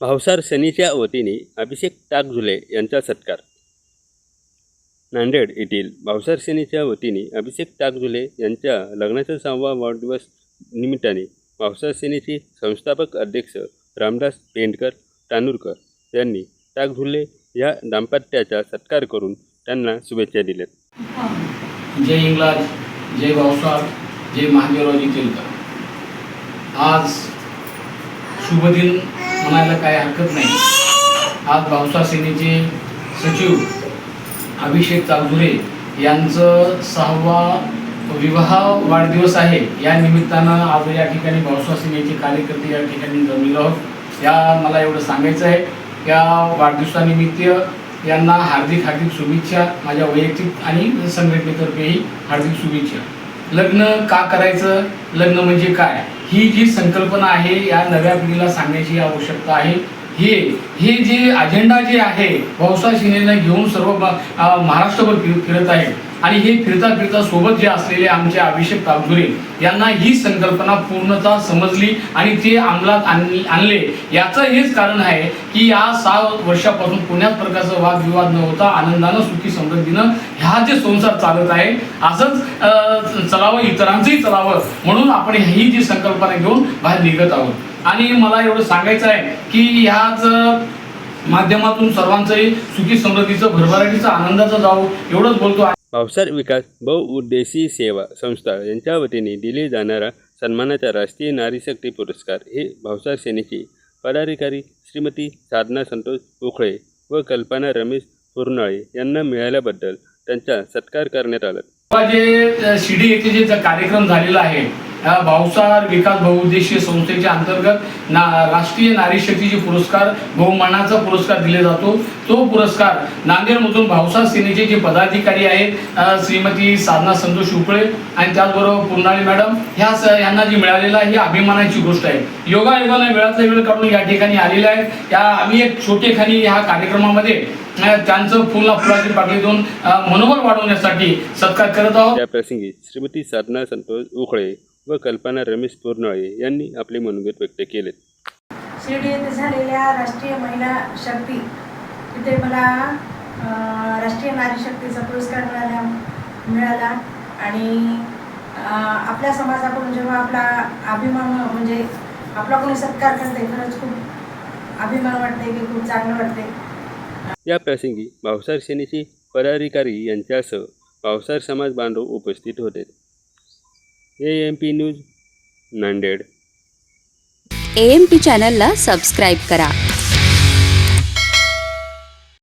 भावसार सनीच्या वतीने अभिषेक टाकझुले यांचा सत्कार. नांदेड येथील भावसार सेनेच्या वतीने अभिषेक टाकझुले यांच्या लग्नाचा सहावा वाढदिवस निमित्ताने भावसार सेनेचे संस्थापक अध्यक्ष रामदास पेंडकर तानूरकर यांनी टाकझुले या दाम्पत्याचा सत्कार करून त्यांना शुभेच्छा दिल्यात. जय इंग्लाज जय भावसार जय महादेवरावजी केलकर. आज शुभ दिन म्हणायला काही हरकत नाही. आज भावसा सेनेचे सचिव अभिषेक चावधुरे यांचं सहावा विवाह वाढदिवस आहे. या निमित्तानं आज या ठिकाणी भावसा सेनेचे कार्यकर्ते या ठिकाणी जमलेलो आहोत. या मला एवढं सांगायचं आहे. या वाढदिवसानिमित्त यांना हार्दिक हार्दिक शुभेच्छा. माझ्या वैयक्तिक आणि संघटनेतर्फेही हार्दिक शुभेच्छा. लग्न का करायचं? लग्न म्हणजे काय? ही जी संकल्पना आहे या नव्या पिढीला सांगण्याची आवश्यकता आहे. हे हे जे अजेंडा जे आहे भाऊसाहेब शिंदेनं घेऊन सर्व महाराष्ट्रभर फिर फिरत आहे आणि हे फिरता फिरता सोबत जे असलेले आमचे अभिषेक तावजुरे यांना ही संकल्पना पूर्णतः समजली आणि ते अंमलात आणले याचं हेच कारण आहे की या सहा वर्षापासून कोण्याच प्रकारचा वादविवाद न होता आनंदानं सुखी समृद्धीनं ह्या जे संसार चालत आहे असंच चलावं इतरांचंही चलावं म्हणून आपण ही जी संकल्पना घेऊन बाहेर निघत आहोत. आणि मला एवढं सांगायचं आहे की ह्याच माध्यमातून सर्वांचंही सुखी समृद्धीचं भरभराटीचं आनंदाचं जावं एवढंच बोलतो. भावसार विकास बहुउद्देशीय सेवा संस्था यांच्या वतीने दिले जाणारा सन्मानाचा राष्ट्रीय नारी शक्ती पुरस्कार हे भावसार सेनेचे पदाधिकारी श्रीमती साधना संतोष उखळे व कल्पना रमेश पुरनाळे यांना मिळाल्याबद्दल त्यांचा सत्कार करण्यात आला. जे येथे जे कार्यक्रम झालेला आहे भावसार विकास बहुउद्देशीय संस्थेच्या अंतर्गत ना राष्ट्रीय नारी शक्तीचे पुरस्कार बहुमानाचा पुरस्कार दिले जातो. तो पुरस्कार नांदेडमधून भावसार सेनेचे जे पदाधिकारी आहेत श्रीमती साधना संतोष उपळे आणि त्याचबरोबर पूर्णाली मॅडम ह्या यांना जी मिळालेला आहे ही अभिमानाची गोष्ट आहे. योगा योगाला वेळातला वेळ काढून या ठिकाणी आलेल्या आहेत. या आम्ही एक छोटेखानी ह्या कार्यक्रमामध्ये त्यांचं फुला फुलाची पाकळी देऊन मनोबल वाढवण्यासाठी सत्कार करत आहोत. त्या प्रसंगी श्रीमती साधना संतोष उखळे व कल्पना रमेश पुरनाळे यांनी आपले मनोगत व्यक्त केले. शिर्डी येथे झालेल्या राष्ट्रीय महिला शक्ती. तिथे मला राष्ट्रीय नारी शक्तीचा पुरस्कार मिळाला मिळाला आणि आपल्या समाजाकडून जेव्हा आपला अभिमान म्हणजे आपला कोणी सत्कार करते खरंच खूप अभिमान वाटते की खूप चांगलं वाटते या प्रसंगी भावसार सेनेचे पदाधिकारी यांच्यासह भावसार समाज बांधव उपस्थित होते. A M P news Nanded. A M P चॅनलला सबस्क्राईब करा.